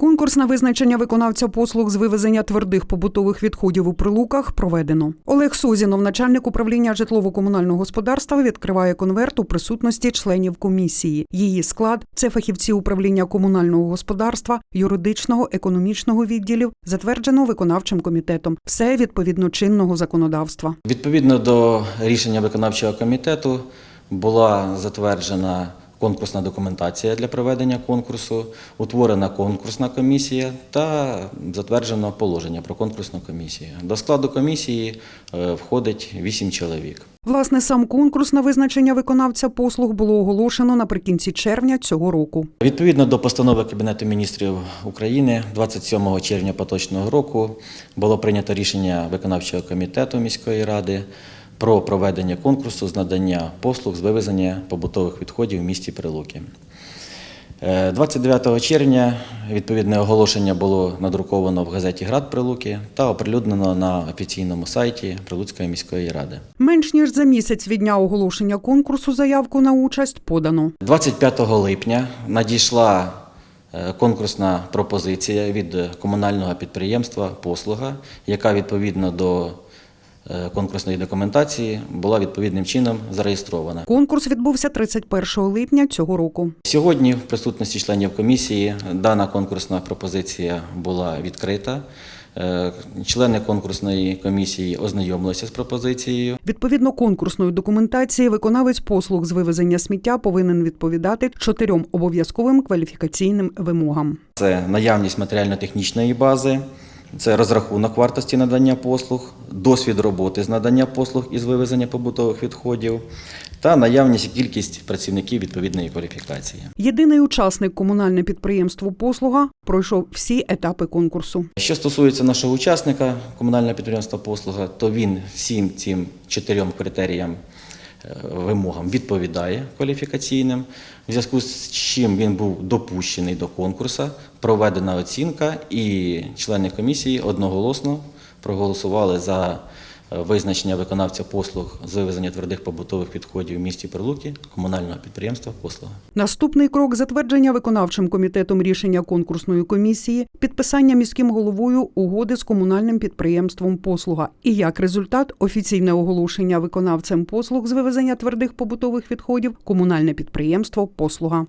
Конкурс на визначення виконавця послуг з вивезення твердих побутових відходів у прилуках проведено. Олег Сузінов, начальник управління житлово-комунального господарства, відкриває конверт у присутності членів комісії. Її склад це фахівці управління комунального господарства, юридичного, економічного відділів, затверджено виконавчим комітетом. Все відповідно чинного законодавства. Відповідно до рішення виконавчого комітету була затверджена конкурсна документація для проведення конкурсу, утворена конкурсна комісія та затверджено положення про конкурсну комісію. До складу комісії е, входить 8 чоловік. Власне, сам конкурс на визначення виконавця послуг було оголошено наприкінці червня цього року. Відповідно до постанови Кабінету міністрів України 27 червня поточного року було прийнято рішення виконавчого комітету міської ради про проведення конкурсу з надання послуг з вивезення побутових відходів в місті Прилуки. Е, 29 червня відповідне оголошення було надруковано в газеті Град Прилуки та оприлюднено на офіційному сайті Прилуцької міської ради. Менш ніж за місяць від дня оголошення конкурсу заявку на участь подано. 25 липня надійшла е, конкурсна пропозиція від комунального підприємства Послуга, яка відповідно до е, конкурсної документації була відповідним чином зареєстрована. Конкурс відбувся 31 липня цього року. Сьогодні, в присутності членів комісії, дана конкурсна пропозиція була відкрита. Е, Члени конкурсної комісії ознайомилися з пропозицією. Відповідно конкурсної документації, виконавець послуг з вивезення сміття повинен відповідати чотирьом обов'язковим кваліфікаційним вимогам. Це наявність матеріально-технічної бази, це розрахунок вартості надання послуг, досвід роботи з надання послуг із вивезення побутових відходів та наявність і кількість працівників відповідної кваліфікації. Єдиний учасник комунальне підприємство послуга пройшов всі етапи конкурсу. Що стосується нашого учасника комунального підприємства послуга, то він всім цим чотирьом критеріям вимогам відповідає кваліфікаційним, в зв'язку з чим він був допущений до конкурсу, проведена оцінка, і члени комісії одноголосно проголосували за визначення виконавця послуг з вивезення твердих побутових відходів в місті Прилуки комунального підприємства послуга. Наступний крок затвердження виконавчим комітетом рішення конкурсної комісії, підписання міським головою угоди з комунальним підприємством послуга. І як результат офіційне оголошення виконавцем послуг з вивезення твердих побутових відходів комунальне підприємство послуга.